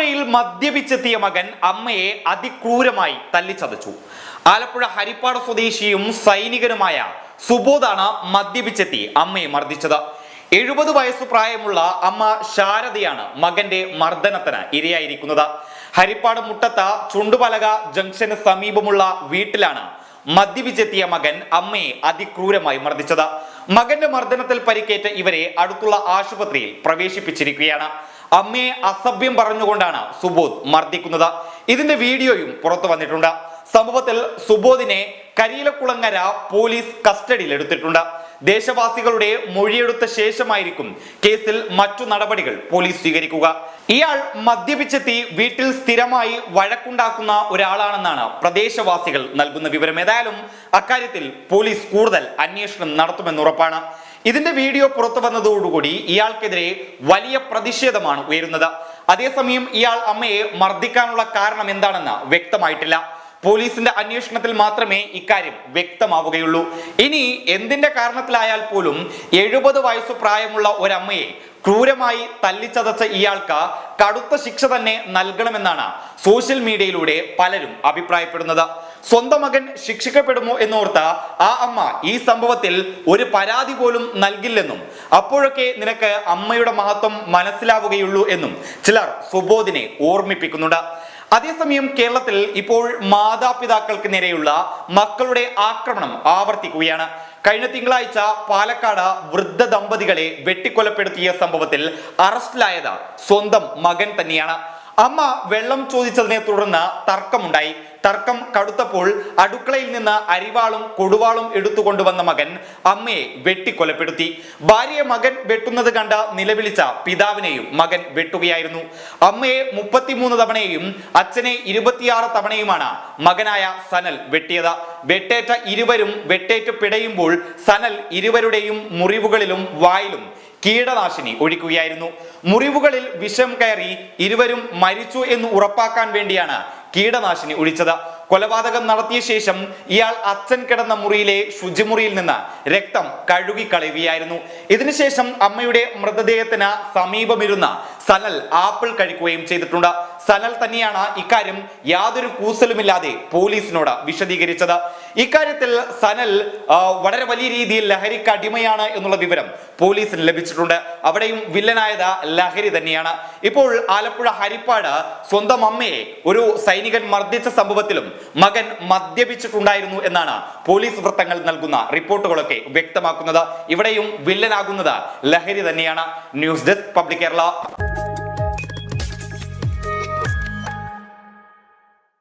ആലപ്പുഴയിൽ മദ്യപിച്ചെത്തിയ മകൻ അമ്മയെ അതിക്രൂരമായി തല്ലിച്ചതച്ചു. ആലപ്പുഴ ഹരിപ്പാട് സ്വദേശിയും സൈനികനുമായ സുബോധാണ് മദ്യപിച്ചെത്തി അമ്മയെ മർദ്ദിച്ചത്. എഴുപത് വയസ്സ് പ്രായമുള്ള അമ്മ ശാരദയാണ് മകന്റെ മർദ്ദനത്തിന് ഇരയായിരിക്കുന്നത്. ഹരിപ്പാട് മുട്ടത്ത ചുണ്ടുപലക ജംഗ്ഷന് സമീപമുള്ള വീട്ടിലാണ് മദ്യപിച്ചെത്തിയ മകൻ അമ്മയെ അതിക്രൂരമായി മർദ്ദിച്ചത്. മകന്റെ മർദ്ദനത്തിൽ പരിക്കേറ്റ ഇവരെ അടുത്തുള്ള ആശുപത്രിയിൽ പ്രവേശിപ്പിച്ചിരിക്കുകയാണ്. അമ്മയെ അസഭ്യം പറഞ്ഞുകൊണ്ടാണ് സുബോധ് മർദ്ദിക്കുന്നത്. ഇതിന്റെ വീഡിയോയും പുറത്തു വന്നിട്ടുണ്ട്. സംഭവത്തിൽ സുബോധിനെ കരിയിലക്കുളങ്ങര പോലീസ് കസ്റ്റഡിയിൽ എടുത്തിട്ടുണ്ട്. ദേശവാസികളുടെ മൊഴിയെടുത്ത ശേഷമായിരിക്കും കേസിൽ മറ്റു നടപടികൾ പോലീസ് സ്വീകരിക്കുക. ഇയാൾ മദ്യപിച്ചെത്തി വീട്ടിൽ സ്ഥിരമായി വഴക്കുണ്ടാക്കുന്ന ഒരാളാണെന്നാണ് പ്രദേശവാസികൾ നൽകുന്ന വിവരം. ഏതായാലും അക്കാര്യത്തിൽ പോലീസ് കൂടുതൽ അന്വേഷണം നടത്തുമെന്ന് ഉറപ്പാണ്. ഇതിന്റെ വീഡിയോ പുറത്തു വന്നതോടുകൂടി ഇയാൾക്കെതിരെ വലിയ പ്രതിഷേധമാണ് ഉയരുന്നത്. അതേസമയം ഇയാൾ അമ്മയെ മർദ്ദിക്കാനുള്ള കാരണം എന്താണെന്ന് വ്യക്തമായിട്ടില്ല. പോലീസിന്റെ അന്വേഷണത്തിൽ മാത്രമേ ഇക്കാര്യം വ്യക്തമാവുകയുള്ളൂ. ഇനി എന്തിന്റെ കാരണത്തിലായാൽ പോലും എഴുപത് വയസ്സ് പ്രായമുള്ള ഒരമ്മയെ ക്രൂരമായി തല്ലിച്ചതച്ച ഇയാൾക്ക് കടുത്ത ശിക്ഷ തന്നെ നൽകണമെന്നാണ് സോഷ്യൽ മീഡിയയിലൂടെ പലരും അഭിപ്രായപ്പെടുന്നത്. സ്വന്തം മകൻ ശിക്ഷിക്കപ്പെടുമോ എന്നോർത്ത ആ അമ്മ ഈ സംഭവത്തിൽ ഒരു പരാതി പോലും നൽകില്ലെന്നും അപ്പോഴൊക്കെ നിനക്ക് അമ്മയുടെ മഹത്വം മനസ്സിലാവുകയുള്ളൂ എന്നും ചിലർ സുബോധിനെ ഓർമ്മിപ്പിക്കുന്നുണ്ട്. അതേസമയം കേരളത്തിൽ ഇപ്പോൾ മാതാപിതാക്കൾക്ക് നേരെയുള്ള മക്കളുടെ ആക്രമണം ആവർത്തിക്കുകയാണ്. കഴിഞ്ഞ തിങ്കളാഴ്ച പാലക്കാട് വൃദ്ധ ദമ്പതികളെ വെട്ടിക്കൊലപ്പെടുത്തിയ സംഭവത്തിൽ അറസ്റ്റിലായത് സ്വന്തം മകൻ തന്നെയാണ്. അമ്മ വെള്ളം ചോദിച്ചതിനെ തുടർന്ന് തർക്കമുണ്ടായി. തർക്കം കടുത്തപ്പോൾ അടുക്കളയിൽ നിന്ന് അരിവാളും കൊടുവാളും എടുത്തുകൊണ്ടുവന്ന മകൻ അമ്മയെ വെട്ടിക്കൊലപ്പെടുത്തി. ഭാര്യയെ മകൻ വെട്ടുന്നത് കണ്ട നിലവിളിച്ച പിതാവിനെയും മകൻ വെട്ടുകയായിരുന്നു. അമ്മയെ മുപ്പത്തിമൂന്ന് തവണയും അച്ഛനെ ഇരുപത്തിയാറ് തവണയുമാണ് മകനായ സനൽ വെട്ടിയത്. വെട്ടേറ്റ ഇരുവരും വെട്ടേറ്റ് പിടയുമ്പോൾ സനൽ ഇരുവരുടെയും മുറിവുകളിലും വായിലും കീടനാശിനി ഒഴിക്കുകയായിരുന്നു. മുറിവുകളിൽ വിഷം കയറി ഇരുവരും മരിച്ചു എന്ന് ഉറപ്പാക്കാൻ വേണ്ടിയാണ് കീടനാശിനി ഒഴിച്ചത്. കൊലപാതകം നടത്തിയ ശേഷം ഇയാൾ അച്ഛൻ കിടന്ന മുറിയിലെ ശുചിമുറിയിൽ നിന്ന് രക്തം കഴുകി കഴുകിക്കളയുകയായിരുന്നു. ഇതിനുശേഷം അമ്മയുടെ മൃതദേഹത്തിന് സമീപമിരുന്ന സനൽ ആപ്പിൾ കഴിക്കുകയും ചെയ്തിട്ടുണ്ട്. സനൽ തന്നെയാണ് ഇക്കാര്യം യാതൊരു കൂസലുമില്ലാതെ പോലീസിനോട് വിശദീകരിച്ചത്. ഇക്കാര്യത്തിൽ സനൽ വളരെ വലിയ രീതിയിൽ ലഹരിക്ക് അടിമയാണ് എന്നുള്ള വിവരം പോലീസിന് ലഭിച്ചിട്ടുണ്ട്. അവിടെയും വില്ലനായത് ലഹരി തന്നെയാണ്. ഇപ്പോൾ ആലപ്പുഴ ഹരിപ്പാട് സ്വന്തം അമ്മയെ ഒരു സൈനികൻ മർദ്ദിച്ച സംഭവത്തിലും മകൻ മദ്യപിച്ചിട്ടുണ്ടായിരുന്നു എന്നാണ് പോലീസ് വൃത്തങ്ങൾ നൽകുന്ന റിപ്പോർട്ടുകളൊക്കെ വ്യക്തമാക്കുന്നത്. ഇവിടെയും വില്ലനാകുന്നത് ലഹരി തന്നെയാണ്. News desk public Kerala.